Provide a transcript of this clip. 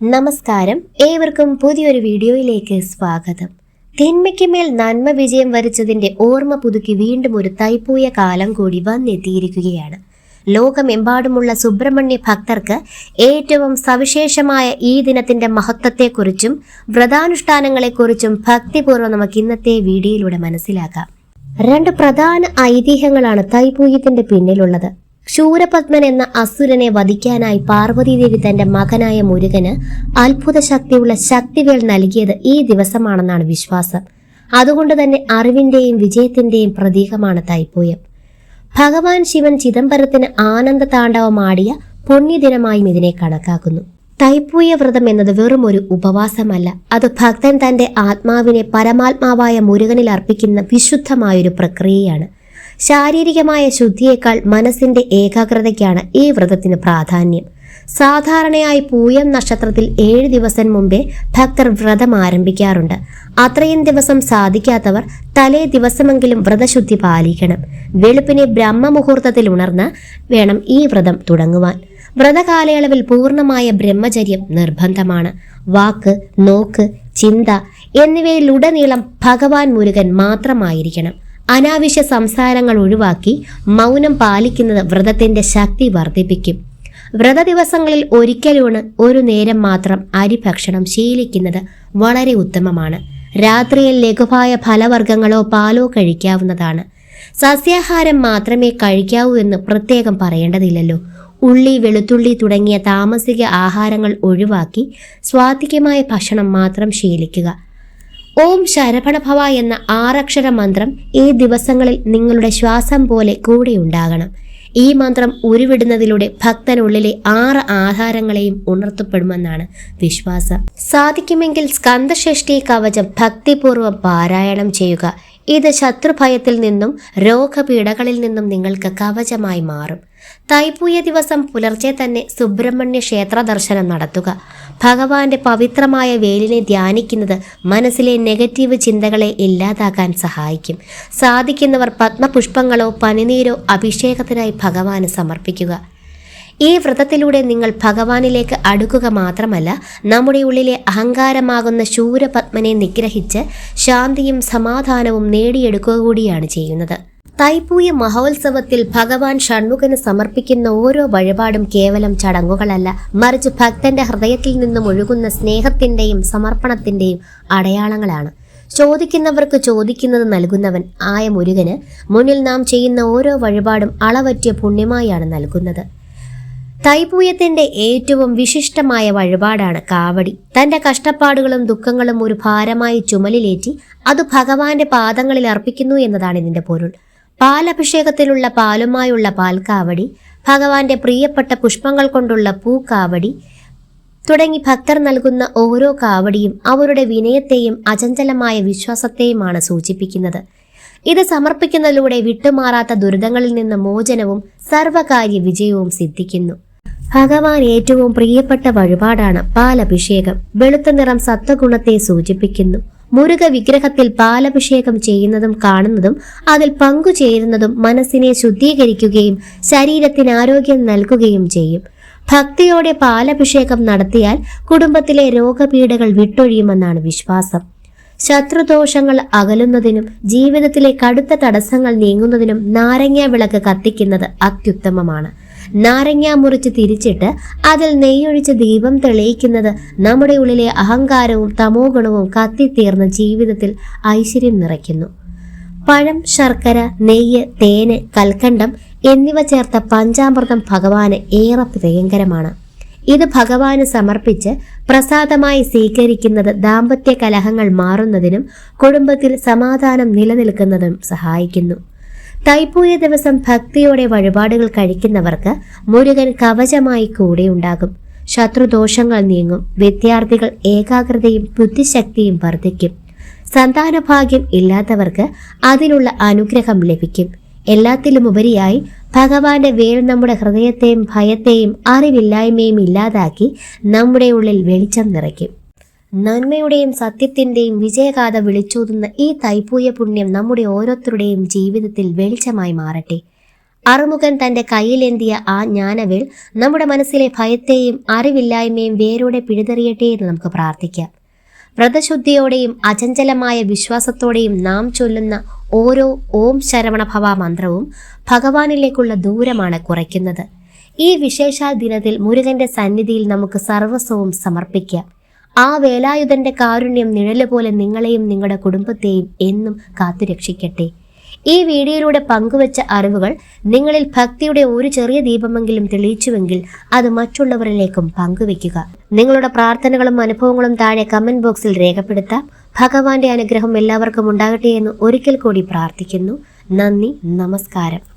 നമസ്കാരം. ഏവർക്കും പുതിയൊരു വീഡിയോയിലേക്ക് സ്വാഗതം. തിന്മയ്ക്ക് മേൽ നന്മ വിജയം വരിച്ചതിന്റെ ഓർമ്മ പുതുക്കി വീണ്ടും ഒരു തൈപ്പൂയ കാലം കൂടി വന്നെത്തിയിരിക്കുകയാണ്. ലോകമെമ്പാടുമുള്ള സുബ്രഹ്മണ്യ ഭക്തർക്ക് ഏറ്റവും സവിശേഷമായ ഈ ദിനത്തിന്റെ മഹത്വത്തെക്കുറിച്ചും വ്രതാനുഷ്ഠാനങ്ങളെക്കുറിച്ചും ഭക്തിപൂർവം നമുക്ക് ഇന്നത്തെ വീഡിയോയിലൂടെ മനസ്സിലാക്കാം. രണ്ട് പ്രധാന ഐതിഹ്യങ്ങളാണ് തൈപൂയത്തിന്റെ പിന്നിലുള്ളത്. ശൂരപത്മൻ എന്ന അസുരനെ വധിക്കാനായി പാർവതീദേവി തന്റെ മകനായ മുരുകന് അത്ഭുത ശക്തിയുള്ള ശക്തിവേൽ നൽകിയത് ഈ ദിവസമാണെന്നാണ് വിശ്വാസം. അതുകൊണ്ട് തന്നെ അറിവിന്റെയും വിജയത്തിന്റെയും പ്രതീകമാണ് തൈപ്പൂയം ഭഗവാൻ ശിവൻ ചിദംബരത്തിന് ആനന്ദ താണ്ഡവമാടിയ പുണ്യദിനമായും ഇതിനെ കണക്കാക്കുന്നു. തൈപ്പൂയ വ്രതം എന്നത് വെറും ഒരു ഉപവാസമല്ല. അത് ഭക്തൻ തന്റെ ആത്മാവിനെ പരമാത്മാവായ മുരുകനിൽ അർപ്പിക്കുന്ന വിശുദ്ധമായൊരു പ്രക്രിയയാണ്. ശാരീരികമായ ശുദ്ധിയേക്കാൾ മനസ്സിന്റെ ഏകാഗ്രതയ്ക്കാണ് ഈ വ്രതത്തിന് പ്രാധാന്യം. സാധാരണയായി പൂയം നക്ഷത്രത്തിൽ ഏഴ് ദിവസം മുമ്പേ ഭക്തർ വ്രതം ആരംഭിക്കാറുണ്ട്. അത്രയും ദിവസം സാധിക്കാത്തവർ തലേ ദിവസമെങ്കിലും വ്രതശുദ്ധി പാലിക്കണം. വെളുപ്പിനെ ബ്രഹ്മമുഹൂർത്തത്തിൽ ഉണർന്ന് വേണം ഈ വ്രതം തുടങ്ങുവാൻ. വ്രതകാലയളവിൽ പൂർണമായ ബ്രഹ്മചര്യം നിർബന്ധമാണ്. വാക്ക് നോക്ക് ചിന്ത എന്നിവയിലുടനീളം ഭഗവാൻ മുരുകൻ മാത്രമായിരിക്കണം. അനാവശ്യ സംസാരങ്ങൾ ഒഴിവാക്കി മൗനം പാലിക്കുന്നത് വ്രതത്തിന്റെ ശക്തി വർദ്ധിപ്പിക്കും. വ്രത ദിവസങ്ങളിൽ ഒരിക്കലൂണ് ഒരു നേരം മാത്രം അരി ഭക്ഷണം ശീലിക്കുന്നത് വളരെ ഉത്തമമാണ്. രാത്രിയിൽ ലഘുവായ ഫലവർഗങ്ങളോ പാലോ കഴിക്കാവുന്നതാണ്. സസ്യാഹാരം മാത്രമേ കഴിക്കാവൂ എന്ന് പ്രത്യേകം പറയേണ്ടതില്ലല്ലോ. ഉള്ളി വെളുത്തുള്ളി തുടങ്ങിയ താമസിക ആഹാരങ്ങൾ ഒഴിവാക്കി സ്വാത്വികമായ ഭക്ഷണം മാത്രം ശീലിക്കുക. ഓം ശരഭണഭവ എന്ന ആറക്ഷര മന്ത്രം ഈ ദിവസങ്ങളിൽ നിങ്ങളുടെ ശ്വാസം പോലെ കൂടെ ഉണ്ടാകണം. ഈ മന്ത്രം ഉരുവിടുന്നതിലൂടെ ഭക്തനുള്ളിലെ ആറ് ആധാരങ്ങളെയും ഉണർത്തപ്പെടുമെന്നാണ് വിശ്വാസം. സാധിക്കുമെങ്കിൽ സ്കന്ദഷ്ഠി കവചം ഭക്തിപൂർവം പാരായണം ചെയ്യുക. ഇത് ശത്രുഭയത്തിൽ നിന്നും രോഗപീഠകളിൽ നിന്നും നിങ്ങൾക്ക് കവചമായി മാറും. തൈപ്പൂയ ദിവസം പുലർച്ചെ തന്നെ സുബ്രഹ്മണ്യ ക്ഷേത്ര ദർശനം നടത്തുക. ഭഗവാന്റെ പവിത്രമായ വേലിനെ ധ്യാനിക്കുന്നത് മനസ്സിലെ നെഗറ്റീവ് ചിന്തകളെ ഇല്ലാതാക്കാൻ സഹായിക്കും. സാധിക്കുന്നവർ പത്മപുഷ്പങ്ങളോ പനിനീരോ അഭിഷേകത്തിനായി ഭഗവാന് സമർപ്പിക്കുക. ഈ വ്രതത്തിലൂടെ നിങ്ങൾ ഭഗവാനിലേക്ക് അടുക്കുക മാത്രമല്ല നമ്മുടെ ഉള്ളിലെ അഹങ്കാരമാകുന്ന ശൂരപത്മനെ നിഗ്രഹിച്ച് ശാന്തിയും സമാധാനവും നേടിയെടുക്കുക കൂടിയാണ് ചെയ്യുന്നത്. തൈപ്പൂയ മഹോത്സവത്തിൽ ഭഗവാൻ ഷൺമുഖന് സമർപ്പിക്കുന്ന ഓരോ വഴിപാടും കേവലം ചടങ്ങുകളല്ല. മറിച്ച് ഭക്തന്റെ ഹൃദയത്തിൽ നിന്നും ഒഴുകുന്ന സ്നേഹത്തിന്റെയും സമർപ്പണത്തിന്റെയും അടയാളങ്ങളാണ്. ചോദിക്കുന്നവർക്ക് ചോദിക്കുന്നത് നൽകുന്നവൻ ആയ മുരുകന് മുന്നിൽ നാം ചെയ്യുന്ന ഓരോ വഴിപാടും അളവറ്റിയ പുണ്യമായാണ് നൽകുന്നത്. തൈപൂയത്തിന്റെ ഏറ്റവും വിശിഷ്ടമായ വഴിപാടാണ് കാവടി. തന്റെ കഷ്ടപ്പാടുകളും ദുഃഖങ്ങളും ഒരു ഭാരമായി ചുമലിലേറ്റി അത് ഭഗവാന്റെ പാദങ്ങളിൽ അർപ്പിക്കുന്നു എന്നതാണ് ഇതിന്റെ പൊരുൾ. പാലഭിഷേകത്തിലുള്ള പാലുമായുള്ള പാൽക്കാവടി ഭഗവാന്റെ പ്രിയപ്പെട്ട പുഷ്പങ്ങൾ കൊണ്ടുള്ള പൂക്കാവടി തുടങ്ങി ഭക്തർ നൽകുന്ന ഓരോ കാവടിയും അവരുടെ വിനയത്തെയും അചഞ്ചലമായ വിശ്വാസത്തെയുമാണ് സൂചിപ്പിക്കുന്നത്. ഇത് സമർപ്പിക്കുന്നതിലൂടെ വിട്ടുമാറാത്ത ദുരിതങ്ങളിൽ നിന്ന് മോചനവും സർവകാര്യ വിജയവും സിദ്ധിക്കുന്നു. ഭഗവാൻ ഏറ്റവും പ്രിയപ്പെട്ട വഴിപാടാണ് പാലഭിഷേകം. വെളുത്ത നിറം സത്വഗുണത്തെ സൂചിപ്പിക്കുന്നു. മുരുക വിഗ്രഹത്തിൽ പാലഭിഷേകം ചെയ്യുന്നതും കാണുന്നതും അതിൽ പങ്കുചേരുന്നതും മനസ്സിനെ ശുദ്ധീകരിക്കുകയും ശരീരത്തിന് ആരോഗ്യം നൽകുകയും ചെയ്യും. ഭക്തിയോടെ പാലഭിഷേകം നടത്തിയാൽ കുടുംബത്തിലെ രോഗപീഠകൾ വിട്ടൊഴിയുമെന്നാണ് വിശ്വാസം. ശത്രുദോഷങ്ങൾ അകലുന്നതിനും ജീവിതത്തിലെ കടുത്ത തടസ്സങ്ങൾ നീങ്ങുന്നതിനും നാരങ്ങ വിളക്ക് കത്തിക്കുന്നത് അത്യുത്തമമാണ്. നാരങ്ങ മുറിച്ച് തിരിച്ചിട്ട് അതിൽ നെയ്യൊഴിച്ച് ദീപം തെളിയിക്കുന്നത് നമ്മുടെ ഉള്ളിലെ അഹങ്കാരവും തമോ ഗുണവും കത്തിത്തീർന്ന ജീവിതത്തിൽ ഐശ്വര്യം നിറയ്ക്കുന്നു. പഴം ശർക്കര നെയ്യ് തേന് കൽക്കണ്ടം എന്നിവ ചേർത്ത പഞ്ചാമൃതം ഭഗവാന് ഏറെ പ്രിയങ്കരമാണ്. ഇത് ഭഗവാന് സമർപ്പിച്ച് പ്രസാദമായി സ്വീകരിക്കുന്നത് ദാമ്പത്യ കലഹങ്ങൾ മാറുന്നതിനും കുടുംബത്തിൽ സമാധാനം നിലനിൽക്കുന്നതിനും സഹായിക്കുന്നു. തൈപ്പൂയ ദിവസം ഭക്തിയോടെ വഴിപാടുകൾ കഴിക്കുന്നവർക്ക് മുരുകൻ കവചമായി കൂടെ ഉണ്ടാകും. ശത്രുദോഷങ്ങൾ നീങ്ങും. വിദ്യാർത്ഥികൾ ഏകാഗ്രതയും ബുദ്ധിശക്തിയും വർദ്ധിക്കും. സന്താനഭാഗ്യം ഇല്ലാത്തവർക്ക് അതിനുള്ള അനുഗ്രഹം ലഭിക്കും. എല്ലാത്തിലുമുപരിയായി ഭഗവാന്റെ വേൽ നമ്മുടെ ഹൃദയത്തെയും ഭയത്തെയും അറിവില്ലായ്മയും ഇല്ലാതാക്കി നമ്മുടെ ഉള്ളിൽ വെളിച്ചം നിറയ്ക്കും. നന്മയുടെയും സത്യത്തിന്റെയും വിജയഗാഥ വിളിച്ചോതുന്ന ഈ തൈപ്പൂയ പുണ്യം നമ്മുടെ ഓരോരുത്തരുടെയും ജീവിതത്തിൽ വെളിച്ചമായി മാറട്ടെ. അറുമുഖൻ തന്റെ കയ്യിലെന്തിയ ആ ജ്ഞാനവിൽ നമ്മുടെ മനസ്സിലെ ഭയത്തെയും അറിവില്ലായ്മയും വേരോടെ പിഴുതെറിയട്ടെ എന്ന് നമുക്ക് പ്രാർത്ഥിക്കാം. വ്രതശുദ്ധിയോടെയും അചഞ്ചലമായ വിശ്വാസത്തോടെയും നാം ചൊല്ലുന്ന ഓരോ ഓം ശരവണഭവ മന്ത്രവും ഭഗവാനിലേക്കുള്ള ദൂരമാണ് കുറയ്ക്കുന്നത്. ഈ വിശേഷാൽ ദിനത്തിൽ മുരുകന്റെ സന്നിധിയിൽ നമുക്ക് സർവസ്വവും സമർപ്പിക്കാം. ആ വേലായുധന്റെ കാരുണ്യം നിഴൽ പോലെ നിങ്ങളെയും നിങ്ങളുടെ കുടുംബത്തെയും എന്നും കാത്തുരക്ഷിക്കട്ടെ ഈ വീഡിയോയിലൂടെ പങ്കുവച്ച അറിവുകൾ നിങ്ങളിൽ ഭക്തിയുടെ ഒരു ചെറിയ ദീപമെങ്കിലും തെളിയിച്ചുവെങ്കിൽ അത് മറ്റുള്ളവരിലേക്കും പങ്കുവെക്കുക നിങ്ങളുടെ പ്രാർത്ഥനകളും അനുഭവങ്ങളും താഴെ കമന്റ് ബോക്സിൽ രേഖപ്പെടുത്താം. ഭഗവാന്റെ അനുഗ്രഹം എല്ലാവർക്കും ഉണ്ടാകട്ടെ എന്ന് ഒരിക്കൽ കൂടി പ്രാർത്ഥിക്കുന്നു. നന്ദി നമസ്കാരം.